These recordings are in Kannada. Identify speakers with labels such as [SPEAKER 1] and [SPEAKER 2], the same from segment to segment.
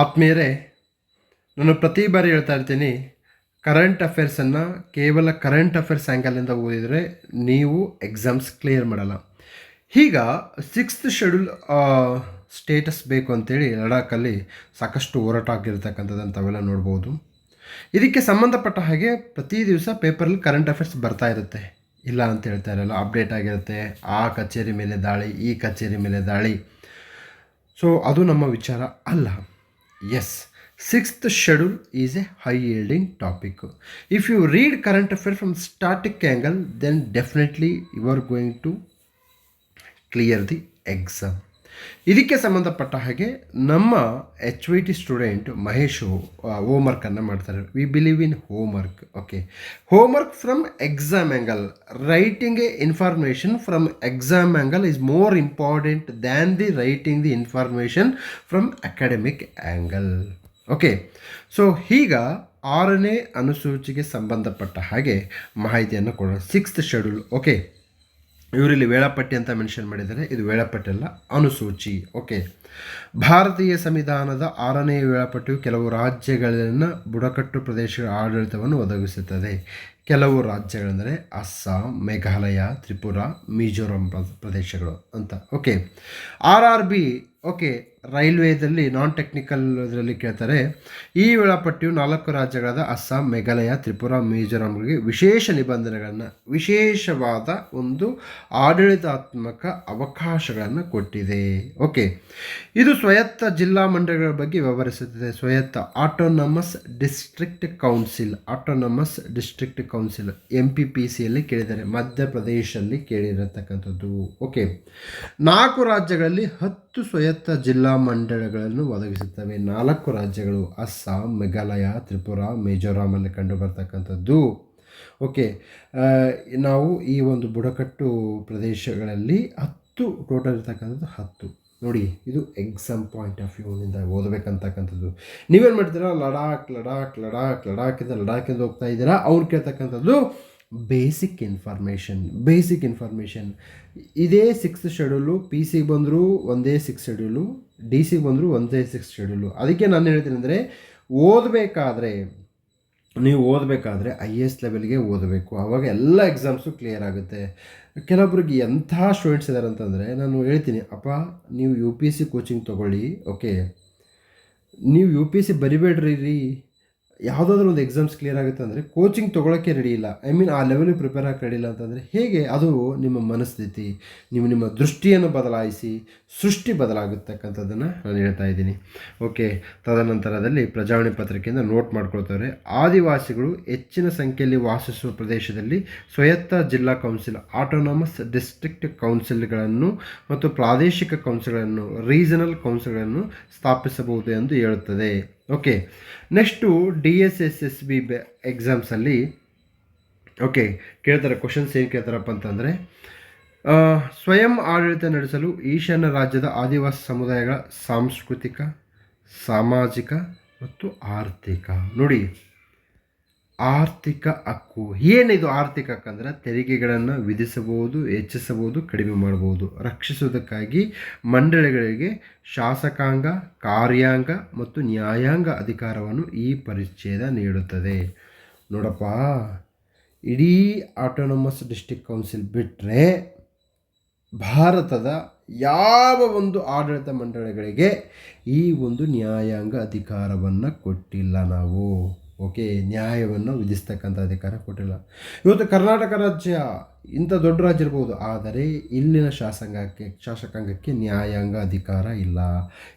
[SPEAKER 1] ಆತ್ಮೀಯರೇ, ನಾನು ಪ್ರತಿ ಬಾರಿ ಹೇಳ್ತಾ ಇರ್ತೀನಿ ಕರೆಂಟ್ ಅಫೇರ್ಸನ್ನು ಕೇವಲ ಕರೆಂಟ್ ಅಫೇರ್ಸ್ ಆ್ಯಂಗಲಿಂದ ಓದಿದರೆ ನೀವು ಎಕ್ಸಾಮ್ಸ್ ಕ್ಲಿಯರ್ ಮಾಡಲ್ಲ. ಈಗ ಸಿಕ್ಸ್ತ್ ಶೆಡ್ಯೂಲ್ ಸ್ಟೇಟಸ್ ಬೇಕು ಅಂತೇಳಿ ಲಡಾಖಲ್ಲಿ ಸಾಕಷ್ಟು ಹೋರಾಟ ಆಗಿರ್ತಕ್ಕಂಥದ್ದನ್ನು ತಾವೆಲ್ಲ ನೋಡ್ಬೋದು. ಇದಕ್ಕೆ ಸಂಬಂಧಪಟ್ಟ ಹಾಗೆ ಪ್ರತಿ ದಿವಸ ಪೇಪರಲ್ಲಿ ಕರೆಂಟ್ ಅಫೇರ್ಸ್ ಬರ್ತಾ ಇರುತ್ತೆ. ಇಲ್ಲ ಅಂತ ಹೇಳ್ತಾ ಇರಲ್ಲ ಅಪ್ಡೇಟ್ ಆಗಿರುತ್ತೆ, ಆ ಕಚೇರಿ ಮೇಲೆ ದಾಳಿ, ಈ ಕಚೇರಿ ಮೇಲೆ ದಾಳಿ. ಸೊ ಅದು ನಮ್ಮ ವಿಚಾರ ಅಲ್ಲ. Yes, sixth schedule is a high yielding topic. If you read current affair from static angle, then definitely you are going to clear the exam. ಇದಕ್ಕೆ ಸಂಬಂಧಪಟ್ಟ ಹಾಗೆ ನಮ್ಮ H V T student Mahesh ಹೋಮ್ವರ್ಕನ್ನು ಮಾಡ್ತಾರೆ. We believe in homework okay homework from exam angle writing a information from exam angle is more important than the writing the information from academic angle okay so ಈಗ ಆರನೇ ಅನುಸೂಚಿಗೆ ಸಂಬಂಧಪಟ್ಟ ಹಾಗೆ ಮಾಹಿತಿಯನ್ನು ಕೊಡೋಣ. ಸಿಕ್ಸ್ತ್ ಶೆಡ್ಯೂಲ್ ಓಕೆ ಇವರಲ್ಲಿ ವೇಳಾಪಟ್ಟಿ ಅಂತ ಮೆನ್ಷನ್ ಮಾಡಿದ್ದಾರೆ. ಇದು ವೇಳಾಪಟ್ಟಿ ಅಲ್ಲ, ಅನುಸೂಚಿ. ಓಕೆ. ಭಾರತೀಯ ಸಂವಿಧಾನದ ಆರನೇ ವೇಳಾಪಟ್ಟಿಯು ಕೆಲವು ರಾಜ್ಯಗಳಲ್ಲಿನ ಬುಡಕಟ್ಟು ಪ್ರದೇಶಗಳ ಆಡಳಿತವನ್ನು ಒದಗಿಸುತ್ತದೆ. ಕೆಲವು ರಾಜ್ಯಗಳೆಂದರೆ ಅಸ್ಸಾಂ, ಮೇಘಾಲಯ, ತ್ರಿಪುರ, ಮಿಜೋರಾಂ ಪ್ರ- ಪ್ರದೇಶಗಳು ಅಂತ. Okay. R R B, okay. ರೈಲ್ವೇದಲ್ಲಿ non technical ಇದರಲ್ಲಿ ಕೇಳ್ತಾರೆ, ಈ ವೇಳಾಪಟ್ಟಿಯು ನಾಲ್ಕು ರಾಜ್ಯಗಳಾದ ಅಸ್ಸಾಂ, ಮೇಘಾಲಯ, ತ್ರಿಪುರ ಮಿಜೋರಾಂಗಳಿಗೆ ವಿಶೇಷ ನಿಬಂಧನೆಗಳನ್ನು, ವಿಶೇಷವಾದ ಒಂದು ಆಡಳಿತಾತ್ಮಕ ಅವಕಾಶಗಳನ್ನು ಕೊಟ್ಟಿದೆ. ಓಕೆ, ಇದು ಸ್ವಯತ್ತ ಜಿಲ್ಲಾ ಮಂಡಳಿಗಳ ಬಗ್ಗೆ ವ್ಯವಹರಿಸುತ್ತದೆ ಸ್ವಯತ್ತ autonomous district council autonomous district council M P P ಸಿಯಲ್ಲಿ ಕೇಳಿದ್ದಾರೆ, ಮಧ್ಯಪ್ರದೇಶಲ್ಲಿ ಕೇಳಿರತಕ್ಕಂಥದ್ದು. ಓಕೆ, ನಾಲ್ಕು ರಾಜ್ಯಗಳಲ್ಲಿ ಹತ್ತು ಸ್ವಯತ್ತ ಜಿಲ್ಲಾ ಮಂಡಳಿಗಳನ್ನು ಒದಗಿಸುತ್ತವೆ. ನಾಲ್ಕು ರಾಜ್ಯಗಳು, ಅಸ್ಸಾಂ, ಮೇಘಾಲಯ, ತ್ರಿಪುರ, ಮಿಜೋರಾಮಲ್ಲಿ ಕಂಡು ಬರ್ತಕ್ಕಂಥದ್ದು ಓಕೆ ನಾವು ಈ ಒಂದು ಬುಡಕಟ್ಟು ಪ್ರದೇಶಗಳಲ್ಲಿ ಹತ್ತು, ಟೋಟಲ್ ಇರ್ತಕ್ಕಂಥದ್ದು ಹತ್ತು. ನೋಡಿ, ಇದು ಎಕ್ಸಾಮ್ ಪಾಯಿಂಟ್ ಆಫ್ ವ್ಯೂನಿಂದ ಓದಬೇಕಂತಕ್ಕಂಥದ್ದು. ನೀವೇನು ಮಾಡ್ತೀರಾ? ಲಡಾಖ್ ಲಡಾಖ್ ಲಡಾಖ್ ಲಡಾಖಿಂದ ಲಡಾಖಿಂದ ಹೋಗ್ತಾ ಇದ್ದೀರಾ? ಅವ್ರು ಕೇಳ್ತಕ್ಕಂಥದ್ದು ಬೇಸಿಕ್ ಇನ್ಫಾರ್ಮೇಷನ್ ಬೇಸಿಕ್ ಇನ್ಫಾರ್ಮೇಷನ್ ಇದೇ ಸಿಕ್ಸ್ ಶೆಡ್ಯೂಲು ಪಿ ಸಿಗೆ ಬಂದರೂ ಒಂದೇ ಸಿಕ್ಸ್ ಶೆಡ್ಯೂಲು ಡಿ ಸಿಗೆ ಬಂದರೂ ಒಂದೇ ಸಿಕ್ಸ್ ಶೆಡ್ಯೂಲು ಅದಕ್ಕೆ ನಾನು ಹೇಳ್ತೀನಿ ಅಂದರೆ, ಓದಬೇಕಾದ್ರೆ, ನೀವು ಓದಬೇಕಾದ್ರೆ ಐ ಎಸ್ ಲೆವೆಲ್ಗೆ ಓದಬೇಕು. ಆವಾಗ ಎಲ್ಲ ಎಕ್ಸಾಮ್ಸು ಕ್ಲಿಯರ್ ಆಗುತ್ತೆ. ಕೆಲವೊಬ್ರಿಗೆ ಎಂಥ ಸ್ಟೂಡೆಂಟ್ಸ್ ಇದ್ದಾರೆ ಅಂತಂದರೆ, ನಾನು ಹೇಳ್ತೀನಿ, ಅಪ್ಪ, ನೀವು U P S C coaching ತೊಗೊಳ್ಳಿ ಓಕೆ ನೀವು ಯು ಪಿ ಎಸ್ ಸಿ ಬರಿಬೇಡ್ರಿ ರೀ. ಯಾವುದಾದ್ರೂ ಒಂದು ಎಕ್ಸಾಮ್ಸ್ ಕ್ಲಿಯರ್ ಆಗುತ್ತೆ ಅಂದರೆ ಕೋಚಿಂಗ್ ತೊಗೊಳಕ್ಕೆ ರೆಡಿ ಇಲ್ಲ. ಐ ಮೀನ್ ಆ ಲೆವೆಲಿಗೆ ಪ್ರಿಪೇರ್ ಆಗಕ್ಕೆ ರೆಡಿ ಇಲ್ಲ ಅಂತಂದರೆ ಹೇಗೆ? ಅದು ನಿಮ್ಮ ಮನಸ್ಥಿತಿ, ನೀವು ನಿಮ್ಮ ದೃಷ್ಟಿಯನ್ನು ಬದಲಾಯಿಸಿ ಸೃಷ್ಟಿ ಬದಲಾಗತಕ್ಕಂಥದ್ದನ್ನು ನಾನು ಹೇಳ್ತಾ ಇದ್ದೀನಿ. ಓಕೆ ತದನಂತರದಲ್ಲಿ ಪ್ರಜಾವಣಿ ಪತ್ರಿಕೆಯಿಂದ ನೋಟ್ ಮಾಡ್ಕೊಳ್ತಾರೆ. ಆದಿವಾಸಿಗಳು ಹೆಚ್ಚಿನ ಸಂಖ್ಯೆಯಲ್ಲಿ ವಾಸಿಸುವ ಪ್ರದೇಶದಲ್ಲಿ ಸ್ವಾಯತ್ತ ಜಿಲ್ಲಾ ಕೌನ್ಸಿಲ್ ಆಟೋನಮಸ್ ಡಿಸ್ಟ್ರಿಕ್ಟ್ ಕೌನ್ಸಿಲ್ಗಳನ್ನು ಮತ್ತು ಪ್ರಾದೇಶಿಕ ಕೌನ್ಸಿಲ್ಗಳನ್ನು ರೀಜನಲ್ ಕೌನ್ಸಿಲ್ಗಳನ್ನು ಸ್ಥಾಪಿಸಬಹುದು ಎಂದು ಹೇಳುತ್ತದೆ. Okay next D S S S B ಎಕ್ಸಾಮ್ಸಲ್ಲಿ okay ಕೇಳ್ತಾರೆ ಕ್ವಶನ್ಸ್ ಏನು ಕೇಳ್ತಾರಪ್ಪ ಅಂತಂದರೆ ಸ್ವಯಂ ಆಡಳಿತ ನಡೆಸಲು ಈಶಾನ್ಯ ರಾಜ್ಯದ ಆದಿವಾಸಿ ಸಮುದಾಯಗಳ ಸಾಂಸ್ಕೃತಿಕ, ಸಾಮಾಜಿಕ ಮತ್ತು ಆರ್ಥಿಕ. ನೋಡಿ ಆರ್ಥಿಕ ಹಕ್ಕು. ಏನಿದು ಆರ್ಥಿಕ ಹಕ್ಕು ಅಂದರೆ ತೆರಿಗೆಗಳನ್ನು ವಿಧಿಸಬಹುದು, ಹೆಚ್ಚಿಸಬಹುದು, ಕಡಿಮೆ ಮಾಡಬಹುದು. ರಕ್ಷಿಸುವುದಕ್ಕಾಗಿ ಮಂಡಳಿಗಳಿಗೆ ಶಾಸಕಾಂಗ, ಕಾರ್ಯಾಂಗ ಮತ್ತು ನ್ಯಾಯಾಂಗ ಅಧಿಕಾರವನ್ನು ಈ ಪರಿಚ್ಛೇದ ನೀಡುತ್ತದೆ. ನೋಡಪ್ಪ, ಇಡೀ ಆಟೋನಮಸ್ ಡಿಸ್ಟಿಕ್ ಕೌನ್ಸಿಲ್ ಬಿಟ್ಟರೆ ಭಾರತದ ಯಾವ ಒಂದು ಆಡಳಿತ ಮಂಡಳಿಗಳಿಗೆ ಈ ಒಂದು ನ್ಯಾಯಾಂಗ ಅಧಿಕಾರವನ್ನು ಕೊಟ್ಟಿಲ್ಲ ನಾವು. ಓಕೆ, ನ್ಯಾಯವನ್ನು ವಿಧಿಸ್ತಕ್ಕಂಥ ಅಧಿಕಾರ ಕೊಟ್ಟಿಲ್ಲ. ಇವತ್ತು ಕರ್ನಾಟಕ ರಾಜ್ಯ ಇಂಥ ದೊಡ್ಡ ರಾಜ್ಯ ಇರ್ಬೋದು, ಆದರೆ ಇಲ್ಲಿನ ಶಾಸಕಾಂಗಕ್ಕೆ ಶಾಸಕಾಂಗಕ್ಕೆ ನ್ಯಾಯಾಂಗ ಅಧಿಕಾರ ಇಲ್ಲ.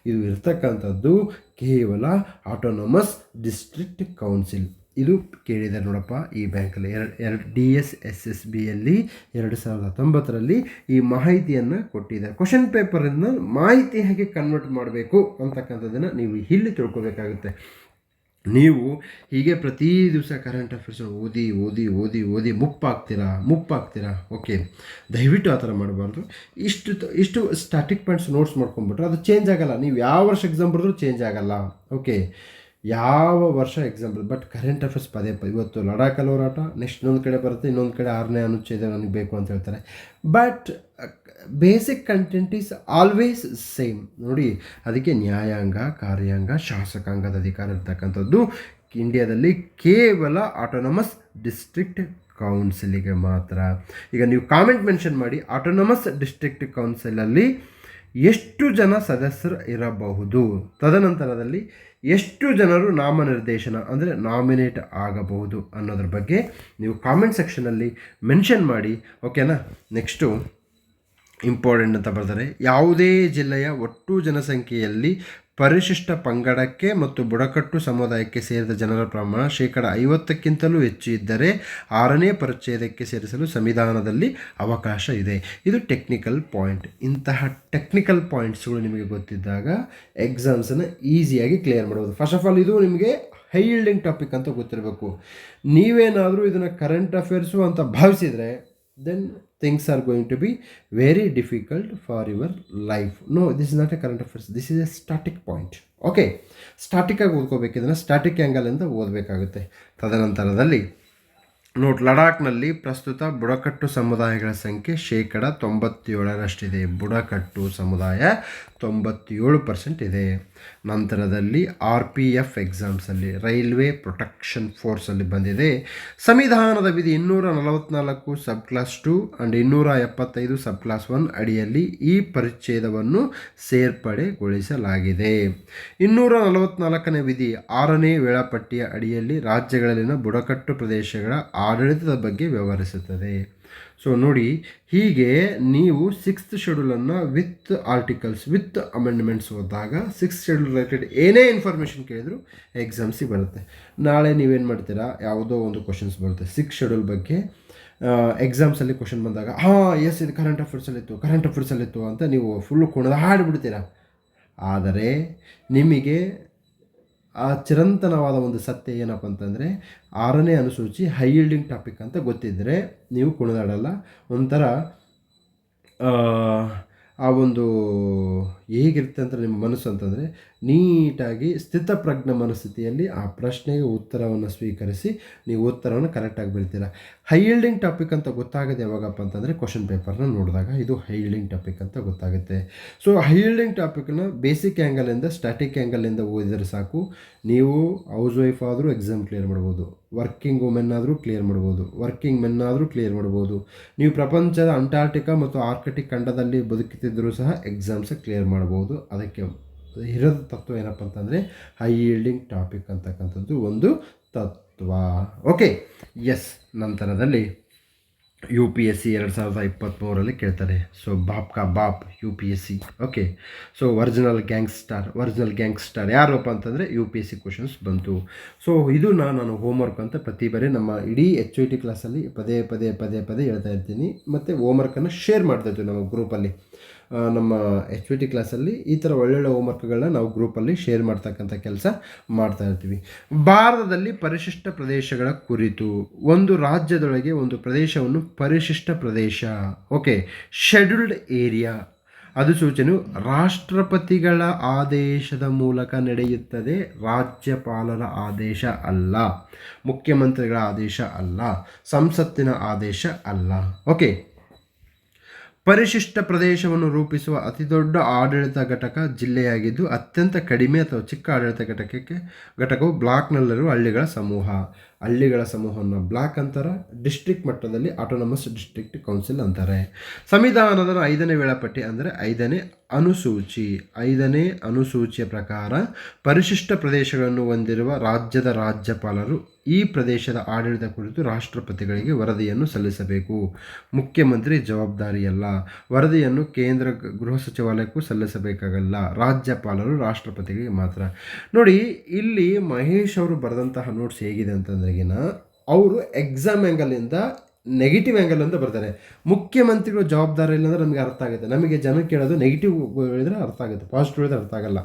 [SPEAKER 1] ಇದು ಇರ್ತಕ್ಕಂಥದ್ದು ಕೇವಲ ಆಟೋನಮಸ್ ಡಿಸ್ಟ್ರಿಕ್ಟ್ ಕೌನ್ಸಿಲ್ ಇದು ಕೇಳಿದೆ ನೋಡಪ್ಪ, ಈ ಬ್ಯಾಂಕಲ್ಲಿ ಎರಡು ಎರಡು ಡಿ ಎಸ್ ಎಸ್ ಎಸ್ ಬಿಯಲ್ಲಿ ಎರಡು ಸಾವಿರದ ಹತ್ತೊಂಬತ್ತರಲ್ಲಿ ಈ ಮಾಹಿತಿಯನ್ನು ಕೊಟ್ಟಿದ್ದಾರೆ. ಕ್ವಶನ್ ಪೇಪರನ್ನು ಮಾಹಿತಿ ಹೇಗೆ ಕನ್ವರ್ಟ್ ಮಾಡಬೇಕು ಅಂತಕ್ಕಂಥದ್ದನ್ನು ನೀವು ಇಲ್ಲಿ ತಿಳ್ಕೊಬೇಕಾಗುತ್ತೆ. ನೀವು ಹೀಗೆ ಪ್ರತಿ ದಿವಸ ಕರೆಂಟ್ ಅಫೇರ್ಸ್ ಓದಿ ಓದಿ ಓದಿ ಓದಿ ಮುಪ್ಪಾಗ್ತೀರಾ ಮುಪ್ಪಾಗ್ತೀರಾ? ಓಕೆ ದಯವಿಟ್ಟು ಆ ಥರ ಮಾಡಬಾರ್ದು. ಇಷ್ಟು ಇಷ್ಟು ಸ್ಟಾಟಿಕ್ ಪಾಯಿಂಟ್ಸ್ ನೋಟ್ಸ್ ಮಾಡ್ಕೊಂಬಿಟ್ರೆ ಅದು ಚೇಂಜ್ ಆಗಲ್ಲ. ನೀವು ಯಾವ ವರ್ಷ ಎಕ್ಸಾಮ್ ಬರೆದ್ರೂ ಚೇಂಜ್ ಆಗಲ್ಲ. ಓಕೆ ಯಾವ ವರ್ಷ ಎಕ್ಸಾಂಪಲ್ ಬಟ್ ಕರೆಂಟ್ ಅಫೇರ್ಸ್ ಪದೇ ಪದೇ. ಇವತ್ತು ಲಡಾಖಲ್ಲಿ ಹೋರಾಟ ನೆಕ್ಸ್ಟ್ ಇನ್ನೊಂದು ಕಡೆ ಬರುತ್ತೆ, ಇನ್ನೊಂದು ಕಡೆ ಆರನೇ ಅನುಚ್ಛೇದ ನನಗೆ ಬೇಕು ಅಂತ ಹೇಳ್ತಾರೆ. But basic content is always same ನೋಡಿ, ಅದಕ್ಕೆ ನ್ಯಾಯಾಂಗ, ಕಾರ್ಯಾಂಗ, ಶಾಸಕಾಂಗದ ಅಧಿಕಾರ ಇರ್ತಕ್ಕಂಥದ್ದು ಇಂಡಿಯಾದಲ್ಲಿ ಕೇವಲ ಆಟೋನಮಸ್ ಡಿಸ್ಟ್ರಿಕ್ಟ್ ಕೌನ್ಸಿಲಿಗೆ ಮಾತ್ರ. ಈಗ ನೀವು ಕಾಮೆಂಟ್ ಮೆನ್ಷನ್ ಮಾಡಿ ಆಟೋನಮಸ್ ಡಿಸ್ಟ್ರಿಕ್ಟ್ ಕೌನ್ಸಿಲಲ್ಲಿ ಎಷ್ಟು ಜನ ಸದಸ್ಯರು ಇರಬಹುದು? ತದನಂತರದಲ್ಲಿ ಎಷ್ಟು ಜನರು ನಾಮನಿರ್ದೇಶನ ಅಂದರೆ ನಾಮಿನೇಟ್ ಆಗಬಹುದು ಅನ್ನೋದ್ರ ಬಗ್ಗೆ ನೀವು ಕಾಮೆಂಟ್ ಸೆಕ್ಷನಲ್ಲಿ ಮೆನ್ಷನ್ ಮಾಡಿ ಓಕೆನಾ ನೆಕ್ಸ್ಟು ಇಂಪಾರ್ಟೆಂಟ್ ಅಂತ ಬರ್ತಾರೆ. ಯಾವುದೇ ಜಿಲ್ಲೆಯ ಒಟ್ಟು ಜನಸಂಖ್ಯೆಯಲ್ಲಿ ಪರಿಶಿಷ್ಟ ಪಂಗಡಕ್ಕೆ ಮತ್ತು ಬುಡಕಟ್ಟು ಸಮುದಾಯಕ್ಕೆ ಸೇರಿದ ಜನರ ಪ್ರಮಾಣ ಶೇಕಡ ಐವತ್ತಕ್ಕಿಂತಲೂ ಹೆಚ್ಚು ಇದ್ದರೆ ಆರನೇ ಪರಿಚ್ಛೇದಕ್ಕೆ ಸೇರಿಸಲು ಸಂವಿಧಾನದಲ್ಲಿ ಅವಕಾಶ ಇದೆ. ಇದು ಟೆಕ್ನಿಕಲ್ ಪಾಯಿಂಟ್ ಇಂತಹ ಟೆಕ್ನಿಕಲ್ ಪಾಯಿಂಟ್ಸ್ಗಳು ನಿಮಗೆ ಗೊತ್ತಿದ್ದಾಗ ಎಕ್ಸಾಮ್ಸನ್ನು ಈಸಿಯಾಗಿ ಕ್ಲಿಯರ್ ಮಾಡ್ಬೋದು. ಫಸ್ಟ್ ಆಫ್ ಆಲ್ ಇದು ನಿಮಗೆ ಹೈ ಇಲ್ಡಿಂಗ್ ಟಾಪಿಕ್ ಅಂತ ಗೊತ್ತಿರಬೇಕು. ನೀವೇನಾದರೂ ಇದನ್ನು ಕರೆಂಟ್ ಅಫೇರ್ಸು ಅಂತ ಭಾವಿಸಿದರೆ then things are going to be very difficult for your life no this is not a current affairs. This is a static point okay ಸ್ಟಾಟಿಕ್ಕಾಗಿ ಓದ್ಕೋಬೇಕಿದ್ರೆ ಸ್ಟಾಟಿಕ್ ಸ್ಟಾಟಿಕ್ ಆ್ಯಂಗಲಿಂದ ಓದಬೇಕಾಗುತ್ತೆ. ತದನಂತರದಲ್ಲಿ ನೋಟ್, ಲಡಾಖ್ನಲ್ಲಿ ಪ್ರಸ್ತುತ ಬುಡಕಟ್ಟು ಸಮುದಾಯಗಳ ಸಂಖ್ಯೆ ಶೇಕಡ ತೊಂಬತ್ತೇಳರಷ್ಟಿದೆ. ಬುಡಕಟ್ಟು ಸಮುದಾಯ ತೊಂಬತ್ತೇಳು ಪರ್ಸೆಂಟ್ ಇದೆ. ನಂತರದಲ್ಲಿ ಆರ್ ಪಿ ಎಫ್ ಎಕ್ಸಾಮ್ಸಲ್ಲಿ ರೈಲ್ವೆ ಪ್ರೊಟೆಕ್ಷನ್ ಫೋರ್ಸಲ್ಲಿ ಬಂದಿದೆ. ಸಂವಿಧಾನದ ವಿಧಿ ಇನ್ನೂರ ನಲವತ್ನಾಲ್ಕು ಸಬ್ ಕ್ಲಾಸ್ ಟು ಆ್ಯಂಡ್ ಇನ್ನೂರ ಎಪ್ಪತ್ತೈದು ಸಬ್ ಕ್ಲಾಸ್ ಒನ್ ಅಡಿಯಲ್ಲಿ ಈ ಪರಿಚ್ಛೇದವನ್ನು ಸೇರ್ಪಡೆಗೊಳಿಸಲಾಗಿದೆ. ಇನ್ನೂರ ನಲವತ್ನಾಲ್ಕನೇ ವಿಧಿ ಆರನೇ ವೇಳಾಪಟ್ಟಿಯ ಅಡಿಯಲ್ಲಿ ರಾಜ್ಯಗಳಲ್ಲಿನ ಬುಡಕಟ್ಟು ಪ್ರದೇಶಗಳ ಆಡಳಿತದ ಬಗ್ಗೆ ವ್ಯವಹರಿಸುತ್ತದೆ ಸೊ ನೋಡಿ, ಹೀಗೆ ನೀವು ಸಿಕ್ಸ್ತ್ ಶೆಡ್ಯೂಲನ್ನು ವಿತ್ ಆರ್ಟಿಕಲ್ಸ್ ವಿತ್ ಅಮೆಂಡ್ಮೆಂಟ್ಸ್ ಓದಿದಾಗ ಸಿಕ್ಸ್ತ್ ಶೆಡ್ಯೂಲ್ ರಿಲೇಟೆಡ್ ಏನೇ ಇನ್ಫಾರ್ಮೇಷನ್ ಕೇಳಿದ್ರು ಎಕ್ಸಾಮ್ಸಿಗೆ ಬರುತ್ತೆ. ನಾಳೆ ನೀವೇನು ಮಾಡ್ತೀರಾ? ಯಾವುದೋ ಒಂದು ಕ್ವಶನ್ಸ್ ಬರುತ್ತೆ. ಸಿಕ್ಸ್ ಶೆಡ್ಯೂಲ್ ಬಗ್ಗೆ ಎಕ್ಸಾಮ್ಸಲ್ಲಿ ಕ್ವಶನ್ ಬಂದಾಗ, ಹಾಂ ಎಸ್ ಇದು ಕರೆಂಟ್ ಅಫೇರ್ಸಲ್ಲಿತ್ತು ಕರೆಂಟ್ ಅಫೇರ್ಸಲ್ಲಿತ್ತು ಅಂತ ನೀವು ಫುಲ್ಲು ಕುಣಿದ ಹಾಡಿಬಿಡ್ತೀರಾ ಆದರೆ, ನಿಮಗೆ ಆ ಚಿರಂತನವಾದ ಒಂದು ಸತ್ಯ ಏನಪ್ಪ ಅಂತಂದರೆ ಆರನೇ ಅನುಸೂಚಿ ಹೈ ಈಲ್ಡಿಂಗ್ ಟಾಪಿಕ್ ಅಂತ ಗೊತ್ತಿದ್ದರೆ ನೀವು ಕುಣಿದಾಡಲ್ಲ ಒಂಥರ ಆ ಒಂದು ಹೇಗಿರುತ್ತೆ ಅಂತ ನಿಮ್ಮ ಮನಸ್ಸು ಅಂತಂದರೆ ನೀಟಾಗಿ ಸ್ಥಿತಪ್ರಜ್ಞ ಮನಸ್ಥಿತಿಯಲ್ಲಿ ಆ ಪ್ರಶ್ನೆಗೆ ಉತ್ತರವನ್ನು ಸ್ವೀಕರಿಸಿ ನೀವು ಉತ್ತರವನ್ನು ಕರೆಕ್ಟಾಗಿ ಬರೀತೀರ. ಹೈ ಈಲ್ಡಿಂಗ್ ಟಾಪಿಕ್ ಅಂತ ಗೊತ್ತಾಗದೆ ಯಾವಾಗಪ್ಪ ಅಂತಂದರೆ ಕ್ವಶನ್ ಪೇಪರ್ನ ನೋಡಿದಾಗ ಇದು ಹೈ ಈಲ್ಡಿಂಗ್ ಟಾಪಿಕ್ ಅಂತ ಗೊತ್ತಾಗುತ್ತೆ. ಸೊ ಹೈ ಈಲ್ಡಿಂಗ್ ಟಾಪಿಕ್ನ ಬೇಸಿಕ್ ಆ್ಯಂಗಲಿಂದ ಸ್ಟ್ಯಾಟಿಕ್ ಆ್ಯಂಗಲಿಂದ ಓದಿದರೆ ಸಾಕು. ನೀವು ಹೌಸ್ ವೈಫ್ ಆದರೂ ಎಕ್ಸಾಮ್ ಕ್ಲಿಯರ್ ಮಾಡ್ಬೋದು. ವರ್ಕಿಂಗ್ ವುಮೆನ್ ಆದರೂ ಕ್ಲಿಯರ್ ಮಾಡ್ಬೋದು. ವರ್ಕಿಂಗ್ ಮೆನ್ ಆದರೂ ಕ್ಲಿಯರ್ ಮಾಡ್ಬೋದು. ನೀವು ಪ್ರಪಂಚದ ಅಂಟಾರ್ಟಿಕಾ ಮತ್ತು ಆರ್ಕಟಿಕ್ ಖಂಡದಲ್ಲಿ ಬದುಕುತ್ತಿದ್ದರೂ ಸಹ ಎಕ್ಸಾಮ್ಸ್ ಕ್ಲಿಯರ್ ಮಾಡ್ಬೋದು. ಅದಕ್ಕೆ ಇರೋದು ತತ್ವ ಏನಪ್ಪ ಅಂತಂದರೆ ಹೈ ಈಲ್ಡಿಂಗ್ ಟಾಪಿಕ್ ಅಂತಕ್ಕಂಥದ್ದು ಒಂದು ತತ್ವ. ಓಕೆ ಎಸ್ ನಂತರದಲ್ಲಿ ಯು ಪಿ ಎಸ್ ಸಿ ಎರಡು ಸಾವಿರದ ಇಪ್ಪತ್ತ್ಮೂರಲ್ಲಿ ಕೇಳ್ತಾರೆ. ಸೊ ಬಾಪ್ ಕಾ Baap U P S C okay so original gangster original gangster ಯಾರಪ್ಪ ಅಂತಂದರೆ U P S C questions ಬಂತು. ಸೊ ಇದು ನಾನು ಹೋಮ್ವರ್ಕ್ ಅಂತ ಪ್ರತಿ ಬಾರಿ ನಮ್ಮ ಇಡೀ ಎಚ್ ಐ ಟಿ ಕ್ಲಾಸಲ್ಲಿ ಪದೇ ಪದೇ ಪದೇ ಪದೇ ಹೇಳ್ತಾ ಇರ್ತೀನಿ. ಮತ್ತು ಹೋಮ್ವರ್ಕನ್ನು ಶೇರ್ ಮಾಡ್ತಾ ಇರ್ತೀವಿ ನಮ್ಮ ಗ್ರೂಪಲ್ಲಿ ನಮ್ಮ ಎಚ್ ವಿ ಟಿ ಕ್ಲಾಸಲ್ಲಿ ಈ ಥರ ಒಳ್ಳೊಳ್ಳೆ ಹೋಮ್ವರ್ಕ್ಗಳನ್ನ ನಾವು ಗ್ರೂಪಲ್ಲಿ ಶೇರ್ ಮಾಡ್ತಕ್ಕಂಥ ಕೆಲಸ ಮಾಡ್ತಾ ಇರ್ತೀವಿ. ಭಾರತದಲ್ಲಿ ಪರಿಶಿಷ್ಟ ಪ್ರದೇಶಗಳ ಕುರಿತು ಒಂದು ರಾಜ್ಯದೊಳಗೆ ಒಂದು ಪ್ರದೇಶವನ್ನು ಪರಿಶಿಷ್ಟ ಪ್ರದೇಶ ಓಕೆ ಶೆಡ್ಯೂಲ್ಡ್ ಏರಿಯಾ ಅದು ಸೂಚನೆಯು ರಾಷ್ಟ್ರಪತಿಗಳ ಆದೇಶದ ಮೂಲಕ ನಡೆಯುತ್ತದೆ, ರಾಜ್ಯಪಾಲರ ಆದೇಶ ಅಲ್ಲ, ಮುಖ್ಯಮಂತ್ರಿಗಳ ಆದೇಶ ಅಲ್ಲ, ಸಂಸತ್ತಿನ ಆದೇಶ ಅಲ್ಲ ಓಕೆ ಪರಿಶಿಷ್ಟ ಪ್ರದೇಶವನ್ನು ರೂಪಿಸುವ ಅತಿದೊಡ್ಡ ಆಡಳಿತ ಘಟಕ ಜಿಲ್ಲೆಯಾಗಿದ್ದು, ಅತ್ಯಂತ ಕಡಿಮೆ ಅಥವಾ ಚಿಕ್ಕ ಆಡಳಿತ ಘಟಕಕ್ಕೆ ಘಟಕವು ಬ್ಲಾಕ್ನಲ್ಲಿರುವ ಹಳ್ಳಿಗಳ ಸಮೂಹ. ಹಳ್ಳಿಗಳ ಸಮೂಹವನ್ನು ಬ್ಲಾಕ್ ಅಂತಾರೆ, ಡಿಸ್ಟ್ರಿಕ್ಟ್ ಮಟ್ಟದಲ್ಲಿ ಆಟೋನಮಸ್ ಡಿಸ್ಟ್ರಿಕ್ಟ್ ಕೌನ್ಸಿಲ್ ಅಂತಾರೆ. ಸಂವಿಧಾನದ ಐದನೇ ವೇಳಾಪಟ್ಟಿ ಅಂದರೆ ಐದನೇ ಅನುಸೂಚಿ. ಐದನೇ ಅನುಸೂಚಿಯ ಪ್ರಕಾರ ಪರಿಶಿಷ್ಟ ಪ್ರದೇಶಗಳನ್ನು ಹೊಂದಿರುವ ರಾಜ್ಯದ ರಾಜ್ಯಪಾಲರು ಈ ಪ್ರದೇಶದ ಆಡಳಿತ ಕುರಿತು ರಾಷ್ಟ್ರಪತಿಗಳಿಗೆ ವರದಿಯನ್ನು ಸಲ್ಲಿಸಬೇಕು. ಮುಖ್ಯಮಂತ್ರಿ ಜವಾಬ್ದಾರಿಯಲ್ಲ. ವರದಿಯನ್ನು ಕೇಂದ್ರ ಗೃಹ ಸಚಿವಾಲಯಕ್ಕೂ ಸಲ್ಲಿಸಬೇಕಾಗಲ್ಲ. ರಾಜ್ಯಪಾಲರು ರಾಷ್ಟ್ರಪತಿಗಳಿಗೆ ಮಾತ್ರ. ನೋಡಿ, ಇಲ್ಲಿ ಮಹೇಶ್ ಅವರು ಬರೆದಂತಹ ನೋಟ್ಸ್ ಹೇಗಿದೆ ಅಂತಂದ್ರೆಗಿನ ಅವರು ಎಕ್ಸಾಮ್ ಆ್ಯಂಗಲಿಂದ ನೆಗೆಟಿವ್ ಆ್ಯಂಗಲ್ ಅಂತ ಬರ್ತಾರೆ. ಮುಖ್ಯಮಂತ್ರಿಗಳ ಜವಾಬ್ದಾರಿ ಇಲ್ಲ ಅಂದರೆ ನಮಗೆ ಅರ್ಥ ಆಗುತ್ತೆ. ನಮಗೆ ಜನಕ್ಕೆ ಹೇಳೋದು ನೆಗೆಟಿವ್ ಹೇಳಿದರೆ ಅರ್ಥ ಆಗುತ್ತೆ ಪಾಸಿಟಿವ್ ಹೇಳಿದ್ರೆ ಅರ್ಥ ಆಗಲ್ಲ.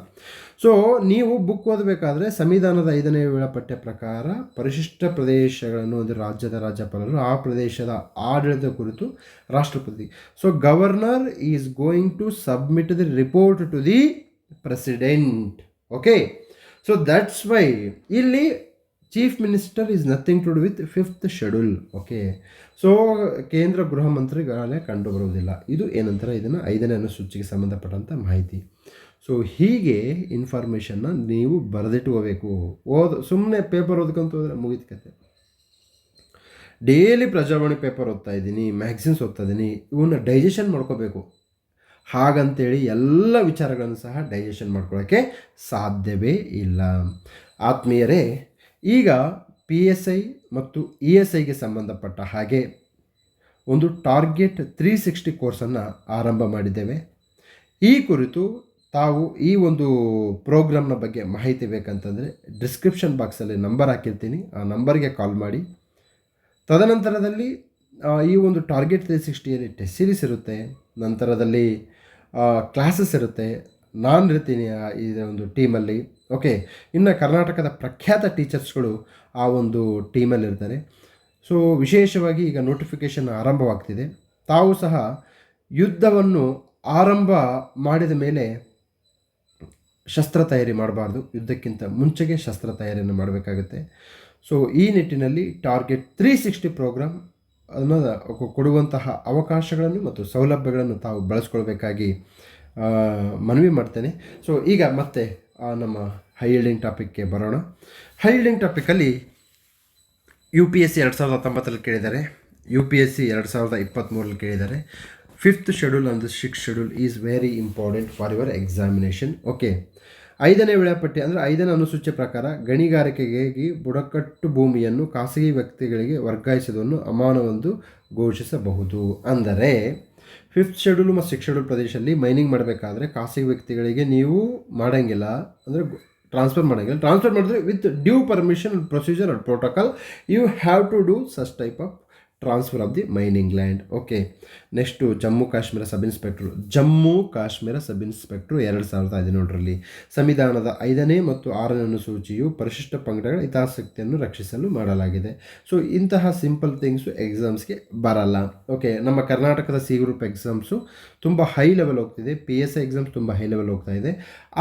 [SPEAKER 1] ಸೊ ನೀವು ಬುಕ್ ಓದಬೇಕಾದ್ರೆ ಸಂವಿಧಾನದ ಐದನೇ ವೇಳಾಪಟ್ಟಿಯ ಪ್ರಕಾರ ಪರಿಶಿಷ್ಟ ಪ್ರದೇಶಗಳನ್ನು ಒಂದು ರಾಜ್ಯದ ರಾಜ್ಯಪಾಲರು, ಆ ಪ್ರದೇಶದ ಆಡಳಿತ ಕುರಿತು ರಾಷ್ಟ್ರಪತಿ. So governor is going to submit the report to the president okay so that's why ಇಲ್ಲಿ chief minister is nothing to do with fifth schedule okay so ಕೇಂದ್ರ ಗೃಹ ಮಂತ್ರಿಗಳೇ ಕಂಡುಬರುವುದಿಲ್ಲ. ಇದು ಏನಂತಾರೆ? ಇದನ್ನು ಐದನೇ ಅನುಸೂಚಿಗೆ ಸಂಬಂಧಪಟ್ಟಂಥ ಮಾಹಿತಿ. ಸೊ ಹೀಗೆ ಇನ್ಫಾರ್ಮೇಷನ್ನ ನೀವು ಬರೆದಿಟ್ಕೋಬೇಕು. ಓದ್ ಸುಮ್ಮನೆ ಪೇಪರ್ ಓದ್ಕೊಂತ ಹೋದರೆ ಮುಗಿದ ಕತೆ. ಡೈಲಿ ಪ್ರಜಾವಾಣಿ ಪೇಪರ್ ಓದ್ತಾ ಇದ್ದೀನಿ ಮ್ಯಾಗ್ಝಿನ್ಸ್ ಓದ್ತಾ ಇದ್ದೀನಿ ಇವನ್ನ ಡೈಜೆಷನ್ ಮಾಡ್ಕೋಬೇಕು. ಹಾಗಂತೇಳಿ ಎಲ್ಲ ವಿಚಾರಗಳನ್ನು ಸಹ ಡೈಜೆಷನ್ ಮಾಡ್ಕೊಳ್ಳೋಕ್ಕೆ ಸಾಧ್ಯವೇ ಇಲ್ಲ. ಆತ್ಮೀಯರೇ ಈಗ ಪಿ ಎಸ್ ಐ ಮತ್ತು ಇ ಎಸ್ ಐಗೆ ಸಂಬಂಧಪಟ್ಟ ಹಾಗೆ ಒಂದು ಟಾರ್ಗೆಟ್ ತ್ರೀ ಸಿಕ್ಸ್ಟಿ ಕೋರ್ಸನ್ನು ಆರಂಭ ಮಾಡಿದ್ದೇವೆ. ಈ ಕುರಿತು ತಾವು ಈ ಒಂದು ಪ್ರೋಗ್ರಾಮ್ನ ಬಗ್ಗೆ ಮಾಹಿತಿ ಬೇಕಂತಂದರೆ ಡಿಸ್ಕ್ರಿಪ್ಷನ್ ಬಾಕ್ಸಲ್ಲಿ ನಂಬರ್ ಹಾಕಿರ್ತೀನಿ. ಆ ನಂಬರ್ಗೆ ಕಾಲ್ ಮಾಡಿ. ತದನಂತರದಲ್ಲಿ ಈ ಒಂದು ಟಾರ್ಗೆಟ್ ತ್ರೀ ಸಿಕ್ಸ್ಟಿಯಲ್ಲಿ ಟೆಸ್ಟ್ ಸೀರೀಸ್ ಇರುತ್ತೆ. ನಂತರದಲ್ಲಿ ಕ್ಲಾಸಸ್ ಇರುತ್ತೆ. ನಾನು ಇರ್ತೀನಿ ಈ ಒಂದು ಟೀಮಲ್ಲಿ ಓಕೆ, ಇನ್ನು ಕರ್ನಾಟಕದ ಪ್ರಖ್ಯಾತ ಟೀಚರ್ಸ್ಗಳು ಆ ಒಂದು ಟೀಮಲ್ಲಿರ್ತಾರೆ. ಸೊ, ವಿಶೇಷವಾಗಿ ಈಗ ನೋಟಿಫಿಕೇಷನ್ ಆರಂಭವಾಗ್ತಿದೆ. ತಾವು ಸಹ ಯುದ್ಧವನ್ನು ಆರಂಭ ಮಾಡಿದ ಮೇಲೆ ಶಸ್ತ್ರ ತಯಾರಿ ಮಾಡಬಾರ್ದು. ಯುದ್ಧಕ್ಕಿಂತ ಮುಂಚೆಗೆ ಶಸ್ತ್ರ ತಯಾರಿಯನ್ನು ಮಾಡಬೇಕಾಗುತ್ತೆ. ಸೊ, ಈ ನಿಟ್ಟಿನಲ್ಲಿ ಟಾರ್ಗೆಟ್ ತ್ರೀ ಸಿಕ್ಸ್ಟಿ ಪ್ರೋಗ್ರಾಮ್ ಅನ್ನೋದು ಕೊಡುವಂತಹ ಅವಕಾಶಗಳನ್ನು ಮತ್ತು ಸೌಲಭ್ಯಗಳನ್ನು ತಾವು ಬಳಸ್ಕೊಳ್ಬೇಕಾಗಿ ಮನವಿ ಮಾಡ್ತೇನೆ. ಸೊ, ಈಗ ಮತ್ತೆ ನಮ್ಮ ಹೈ ಈಲ್ಡಿಂಗ್ ಟಾಪಿಕ್ಗೆ ಬರೋಣ. ಹೈ ಈಲ್ಡಿಂಗ್ ಟಾಪಿಕಲ್ಲಿ ಯು ಪಿ ಎಸ್ ಸಿ ಎರಡು ಸಾವಿರದ ಹತ್ತೊಂಬತ್ತರಲ್ಲಿ ಕೇಳಿದ್ದಾರೆ. ಯು ಪಿ ಎಸ್ ಸಿ ಎರಡು ಸಾವಿರದ ಇಪ್ಪತ್ತ್ಮೂರಲ್ಲಿ ಕೇಳಿದ್ದಾರೆ. Fifth schedule and six schedule is very important for your examination okay ಐದನೇ ವೇಳಾಪಟ್ಟಿ ಅಂದರೆ ಐದನೇ ಅನುಸೂಚಿ ಪ್ರಕಾರ ಗಣಿಗಾರಿಕೆಗಾಗಿ ಬುಡಕಟ್ಟು ಭೂಮಿಯನ್ನು ಖಾಸಗಿ ವ್ಯಕ್ತಿಗಳಿಗೆ ವರ್ಗಾಯಿಸುವುದನ್ನು ಅಮಾನವೆಂದು ಘೋಷಿಸಬಹುದು. ಅಂದರೆ ಫಿಫ್ತ್ ಶೆಡ್ಯೂಲ್ ಮತ್ತು ಸಿಕ್ಸ್ ಶೆಡ್ಯೂಲ್ ಪ್ರದೇಶದಲ್ಲಿ ಮೈನಿಂಗ್ ಮಾಡಬೇಕಾದ್ರೆ ಖಾಸಗಿ ವ್ಯಕ್ತಿಗಳಿಗೆ ನೀವು ಮಾಡೋಂಗಿಲ್ಲ. ಅಂದರೆ ಟ್ರಾನ್ಸ್ಫರ್ ಮಾಡೋಂಗಿಲ್ಲ ಟ್ರಾನ್ಸ್ಫರ್ ಮಾಡಿದ್ರೆ with due permission procedure and protocol you have to do such type of transfer of the mining land okay next Jammu Kashmir sub inspector Jammu Kashmir sub inspector ಎರಡು ಸಾವಿರದ ಹದಿನೇಳರಲ್ಲಿ. ಸಂವಿಧಾನದ ಐದನೇ ಮತ್ತು ಆರನೇ ಅನುಸೂಚಿಯು ಪರಿಶಿಷ್ಟ ಪಂಗಡಗಳ ಹಿತಾಸಕ್ತಿಯನ್ನು ರಕ್ಷಿಸಲು ಮಾಡಲಾಗಿದೆ. ಸೊ ಇಂತಹ ಸಿಂಪಲ್ ಥಿಂಗ್ಸು ಎಕ್ಸಾಮ್ಸ್ಗೆ ಬರಲ್ಲ. ಓಕೆ ನಮ್ಮ ಕರ್ನಾಟಕದ ಸಿ ಗ್ರೂಪ್ ಎಕ್ಸಾಮ್ಸು ತುಂಬ ಹೈ ಲೆವೆಲ್ ಹೋಗ್ತಿದೆ. ಪಿ ಎಸ್ ಐ ಎಕ್ಸಾಮ್ಸ್ ತುಂಬ ಹೈ ಲೆವೆಲ್ ಹೋಗ್ತಾ ಇದೆ.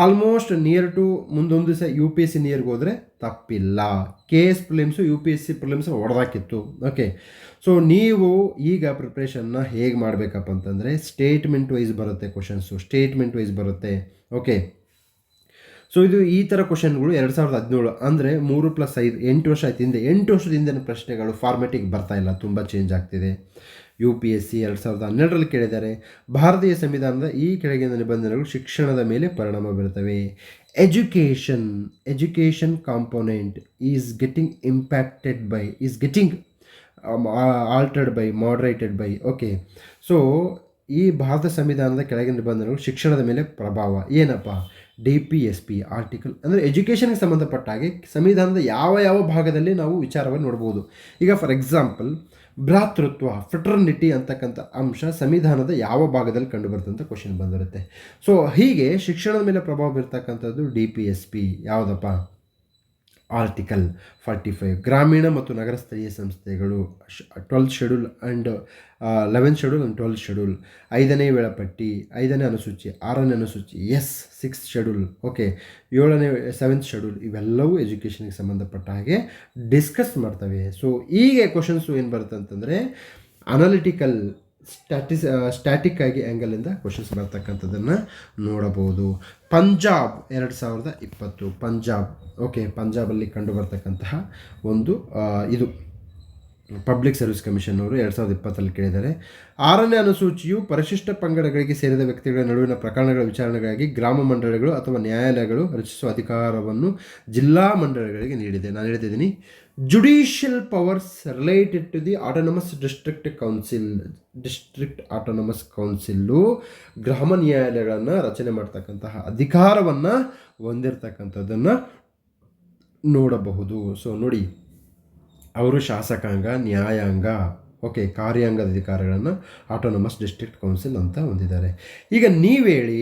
[SPEAKER 1] ಆಲ್ಮೋಸ್ಟ್ ನಿಯರ್ ಟು ಮುಂದೊಂದು ದಿವಸ ಯು ಪಿ ಎಸ್ ಸಿ ನಿಯರ್ಗೆ ಹೋದರೆ ತಪ್ಪಿಲ್ಲ. K S prelims U P S C prelims ಹೊಡೆದಾಕಿತ್ತು. Okay so ನೀವು ಈಗ ಪ್ರಿಪ್ರೇಷನ್ನ ಹೇಗೆ ಮಾಡಬೇಕಪ್ಪ ಅಂತಂದರೆ ಸ್ಟೇಟ್ಮೆಂಟ್ ವೈಸ್ ಬರುತ್ತೆ ಕ್ವಶನ್ಸು ಸ್ಟೇಟ್ಮೆಂಟ್ ವೈಸ್ ಬರುತ್ತೆ. ಓಕೆ ಸೊ ಇದು ಈ ಥರ ಕ್ವಶನ್ಗಳು ಎರಡು ಸಾವಿರದ ಹದಿನೇಳು ಅಂದರೆ ಮೂರು ಪ್ಲಸ್ ಐದು, ಎಂಟು ವರ್ಷ ಆಯ್ತು. ಹಿಂದೆ ಎಂಟು ವರ್ಷದ ಹಿಂದಿನ ಪ್ರಶ್ನೆಗಳು ಫಾರ್ಮೆಟಿಗೆ ಬರ್ತಾ ಇಲ್ಲ. ತುಂಬ ಚೇಂಜ್ ಆಗ್ತಿದೆ. ಯು ಪಿ ಎಸ್ ಸಿ ಎರಡು ಸಾವಿರದ ಹನ್ನೆರಡರಲ್ಲಿ ಕೇಳಿದ್ದಾರೆ. ಭಾರತೀಯ ಸಂವಿಧಾನದ ಈ ಕೆಳಗಿನ ನಿಬಂಧನೆಗಳು ಶಿಕ್ಷಣದ ಮೇಲೆ ಪರಿಣಾಮ ಬೀರುತ್ತವೆ. Education education component is getting impacted by is getting altered by moderated by okay so ಈ ಭಾರತ ಸಂವಿಧಾನದ ಕೆಳಗಿನ ನಿಬಂಧನೆಗಳು ಶಿಕ್ಷಣದ ಮೇಲೆ ಪ್ರಭಾವ. ಏನಪ್ಪ? D P S P article ಅಂದರೆ ಎಜುಕೇಷನ್ಗೆ ಸಂಬಂಧಪಟ್ಟ ಹಾಗೆ ಸಂವಿಧಾನದ ಯಾವ ಯಾವ ಭಾಗದಲ್ಲಿ ನಾವು ವಿಚಾರವನ್ನು ನೋಡ್ಬೋದು. ಈಗ ಫಾರ್ ಎಕ್ಸಾಂಪಲ್ ಭ್ರಾತೃತ್ವ ಫ್ರಟರ್ನಿಟಿ ಅಂತಕ್ಕಂಥ ಅಂಶ ಸಂವಿಧಾನದ ಯಾವ ಭಾಗದಲ್ಲಿ ಕಂಡುಬರುತ್ತಂತ ಕ್ವಶನ್ ಬಂದಿರುತ್ತೆ. ಸೊ ಹೀಗೆ ಶಿಕ್ಷಣದ ಮೇಲೆ ಪ್ರಭಾವ ಬೀರ್ತಕ್ಕಂಥದ್ದು ಡಿ ಪಿ ಎಸ್ ಪಿ ಯಾವುದಪ್ಪ? ಆರ್ಟಿಕಲ್ ಫಾರ್ಟಿ ಫೈವ್ ಗ್ರಾಮೀಣ ಮತ್ತು ನಗರ ಸ್ಥಳೀಯ ಸಂಸ್ಥೆಗಳು twelfth schedule and eleventh schedule and twelfth schedule ಐದನೇ ವೇಳಾಪಟ್ಟಿ, ಐದನೇ ಅನುಸೂಚಿ, ಆರನೇ ಅನುಸೂಚಿ ಎಸ್ ಸಿಕ್ಸ್ ಶೆಡ್ಯೂಲ್ ಓಕೆ ಏಳನೇ ಸೆವೆಂತ್ ಶೆಡ್ಯೂಲ್ ಇವೆಲ್ಲವೂ ಎಜುಕೇಷನ್ಗೆ ಸಂಬಂಧಪಟ್ಟ ಹಾಗೆ ಡಿಸ್ಕಸ್ ಮಾಡ್ತವೆ. ಸೊ ಈಗ ಕ್ವಶನ್ಸು ಏನು ಬರುತ್ತೆ ಅಂತಂದರೆ ಅನಾಲಿಟಿಕಲ್ ಸ್ಟ್ಯಾಟಿಸ್ ಸ್ಟ್ಯಾಟಿಕ್ ಆಗಿ ಆ್ಯಂಗಲಿಂದ ಕ್ವಶನ್ಸ್ ಬರ್ತಕ್ಕಂಥದ್ದನ್ನು ನೋಡಬಹುದು. ಪಂಜಾಬ್, ಎರಡು ಸಾವಿರದ ಇಪ್ಪತ್ತು. ಪಂಜಾಬ್ ಓಕೆ ಪಂಜಾಬಲ್ಲಿ ಕಂಡು ಬರ್ತಕ್ಕಂತಹ ಒಂದು ಇದು. ಪಬ್ಲಿಕ್ ಸರ್ವಿಸ್ ಕಮಿಷನ್ ಅವರು ಎರಡು ಸಾವಿರದ ಇಪ್ಪತ್ತರಲ್ಲಿ ಕೇಳಿದ್ದಾರೆ. ಆರನೇ ಅನುಸೂಚಿಯು ಪರಿಶಿಷ್ಟ ಪಂಗಡಗಳಿಗೆ ಸೇರಿದ ವ್ಯಕ್ತಿಗಳ ನಡುವಿನ ಪ್ರಕರಣಗಳ ವಿಚಾರಣೆಗಾಗಿ ಗ್ರಾಮ ಮಂಡಳಿಗಳು ಅಥವಾ ನ್ಯಾಯಾಲಯಗಳು ರಚಿಸುವ ಅಧಿಕಾರವನ್ನು ಜಿಲ್ಲಾ ಮಂಡಳಿಗಳಿಗೆ ನೀಡಿದೆ. ನಾನು ಹೇಳ್ತಿದ್ದೀನಿ judicial powers related to the autonomous district council district autonomous council ಗ್ರಾಮ ನ್ಯಾಯಾಲಯಗಳನ್ನು ರಚನೆ ಮಾಡ್ತಕ್ಕಂತಹ ಅಧಿಕಾರವನ್ನು ಹೊಂದಿರತಕ್ಕಂಥದ್ದನ್ನು ನೋಡಬಹುದು. ಸೊ ನೋಡಿ, ಅವರು ಶಾಸಕಾಂಗ, ನ್ಯಾಯಾಂಗ ಓಕೆ, ಕಾರ್ಯಾಂಗದ ಅಧಿಕಾರಗಳನ್ನು ಆಟೋನಮಸ್ ಡಿಸ್ಟ್ರಿಕ್ಟ್ ಕೌನ್ಸಿಲ್ ಅಂತ ಹೊಂದಿದ್ದಾರೆ. ಈಗ ನೀವು ಹೇಳಿ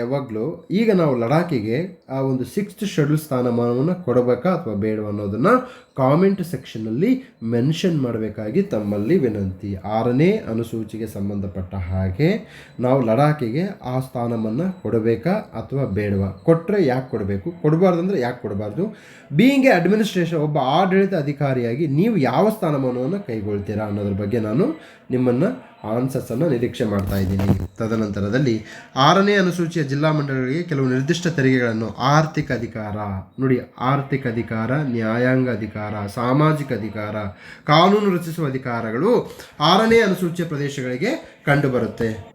[SPEAKER 1] ಯಾವಾಗಲೂ ಈಗ ನಾವು ಲಡಾಖಿಗೆ ಆ ಒಂದು ಸಿಕ್ಸ್ತ್ ಶೆಡ್ಯೂಲ್ ಸ್ಥಾನಮಾನವನ್ನು ಕೊಡಬೇಕಾ ಅಥವಾ ಬೇಡವಾ ಅನ್ನೋದನ್ನು ಕಾಮೆಂಟ್ ಸೆಕ್ಷನಲ್ಲಿ ಮೆನ್ಷನ್ ಮಾಡಬೇಕಾಗಿ ತಮ್ಮಲ್ಲಿ ವಿನಂತಿ. ಆರನೇ ಅನುಸೂಚಿಗೆ ಸಂಬಂಧಪಟ್ಟ ಹಾಗೆ ನಾವು ಲಡಾಖಿಗೆ ಆ ಸ್ಥಾನವನ್ನು ಕೊಡಬೇಕಾ ಅಥವಾ ಬೇಡವಾ? ಕೊಟ್ಟರೆ ಯಾಕೆ ಕೊಡಬೇಕು? ಕೊಡಬಾರ್ದು ಅಂದರೆ ಯಾಕೆ ಕೊಡಬಾರ್ದು? ಬೀಯಿಂಗ್ ಎ ಅಡ್ಮಿನಿಸ್ಟ್ರೇಷನ್ ಒಬ್ಬ ಆಡಳಿತ ಅಧಿಕಾರಿಯಾಗಿ ನೀವು ಯಾವ ಸ್ಥಾನಮಾನವನ್ನು ಕೈಗೊಳ್ತೀರಾ ಅನ್ನೋದ್ರ ನಾನು ನಿಮ್ಮನ್ನು ಆನ್ಸರ್ಸನ್ನು ನಿರೀಕ್ಷೆ ಮಾಡ್ತಾ ಇದ್ದೀನಿ. ತದನಂತರದಲ್ಲಿ ಆರನೇ ಅನುಸೂಚಿಯ ಜಿಲ್ಲಾ ಮಂಡಳಿಗಳಿಗೆ ಕೆಲವು ನಿರ್ದಿಷ್ಟ ತೆರಿಗೆಗಳನ್ನು ಆರ್ಥಿಕ ಅಧಿಕಾರ, ನೋಡಿ ಆರ್ಥಿಕ ಅಧಿಕಾರ, ನ್ಯಾಯಾಂಗ ಅಧಿಕಾರ, ಸಾಮಾಜಿಕ ಅಧಿಕಾರ, ಕಾನೂನು ರಚಿಸುವ ಅಧಿಕಾರಗಳು ಆರನೇ ಅನುಸೂಚಿಯ ಪ್ರದೇಶಗಳಿಗೆ ಕಂಡುಬರುತ್ತೆ.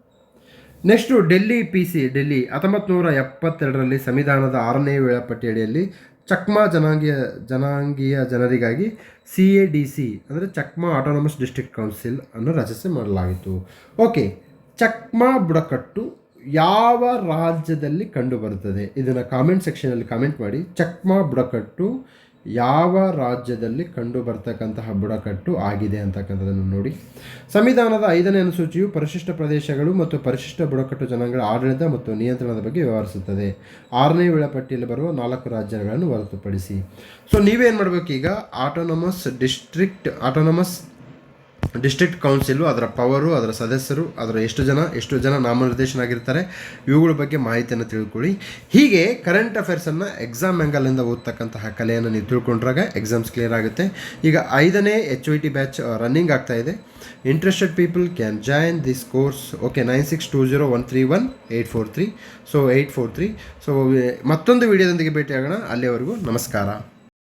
[SPEAKER 1] Next Delhi P C Delhi ಹತ್ತೊಂಬತ್ತು ನೂರ ಎಪ್ಪತ್ತೆರಡರಲ್ಲಿ ಸಂವಿಧಾನದ ಆರನೇ ವೇಳಾಪಟ್ಟಿ ಅಡಿಯಲ್ಲಿ ಚಕ್ಮಾ ಜನಾಂಗೀಯ ಜನಾಂಗೀಯ ಜನರಿಗಾಗಿ ಸಿ ಎ ಡಿ ಸಿ, ಅಂದರೆ ಚಕ್ಮಾ ಆಟೋನಮಸ್ ಡಿಸ್ಟ್ರಿಕ್ಟ್ ಕೌನ್ಸಿಲ್ ಅನ್ನು ರಚಿಸಿ ಮಾಡಲಾಗಿತ್ತು. ಓಕೆ, ಚಕ್ಮಾ ಬುಡಕಟ್ಟು ಯಾವ ರಾಜ್ಯದಲ್ಲಿ ಕಂಡುಬರುತ್ತದೆ? ಇದನ್ನು ಕಾಮೆಂಟ್ ಸೆಕ್ಷನಲ್ಲಿ ಕಾಮೆಂಟ್ ಮಾಡಿ. ಚಕ್ಮಾ ಬುಡಕಟ್ಟು ಯಾವ ರಾಜ್ಯದಲ್ಲಿ ಕಂಡು ಬರ್ತಕ್ಕಂತಹ ಬುಡಕಟ್ಟು ಆಗಿದೆ ಅಂತಕ್ಕಂಥದ್ದನ್ನು ನೋಡಿ. ಸಂವಿಧಾನದ ಐದನೇ ಅನುಸೂಚಿಯು ಪರಿಶಿಷ್ಟ ಪ್ರದೇಶಗಳು ಮತ್ತು ಪರಿಶಿಷ್ಟ ಬುಡಕಟ್ಟು ಜನಾಂಗಗಳ ಆಡಳಿತ ಮತ್ತು ನಿಯಂತ್ರಣದ ಬಗ್ಗೆ ವ್ಯವಹರಿಸುತ್ತದೆ ಆರನೇ ವೇಳಾಪಟ್ಟಿಯಲ್ಲಿ ಬರುವ ನಾಲ್ಕು ರಾಜ್ಯಗಳನ್ನು ಹೊರತುಪಡಿಸಿ. ಸೊ ನೀವೇನು ಮಾಡಬೇಕು ಈಗ? Autonomous district autonomous district council ಅದರ ಪವರು ಅದರ ಸದಸ್ಯರು, ಅದರ ಎಷ್ಟು ಜನ ಎಷ್ಟು ಜನ ನಾಮನಿರ್ದೇಶನ ಆಗಿರ್ತಾರೆ, ಇವುಗಳ ಬಗ್ಗೆ ಮಾಹಿತಿಯನ್ನು ತಿಳ್ಕೊಳ್ಳಿ. ಹೀಗೆ ಕರೆಂಟ್ ಅಫೇರ್ಸನ್ನು ಎಕ್ಸಾಮ್ ಆ್ಯಂಗಲಿಂದ ಓದ್ತಕ್ಕಂತಹ ಕಲೆಯನ್ನು ನೀವು ತಿಳ್ಕೊಂಡ್ರಾಗ ಎಕ್ಸಾಮ್ಸ್ ಕ್ಲಿಯರ್ ಆಗುತ್ತೆ. ಈಗ ಐದನೇ H I T batch running ಆಗ್ತಾ ಇದೆ. Interested people can join this course okay nine six two zero one three one eight four three so eight four three so ಮತ್ತೊಂದು ವಿಡಿಯೋದೊಂದಿಗೆ ಭೇಟಿಯಾಗೋಣ. ಅಲ್ಲಿವರೆಗೂ ನಮಸ್ಕಾರ.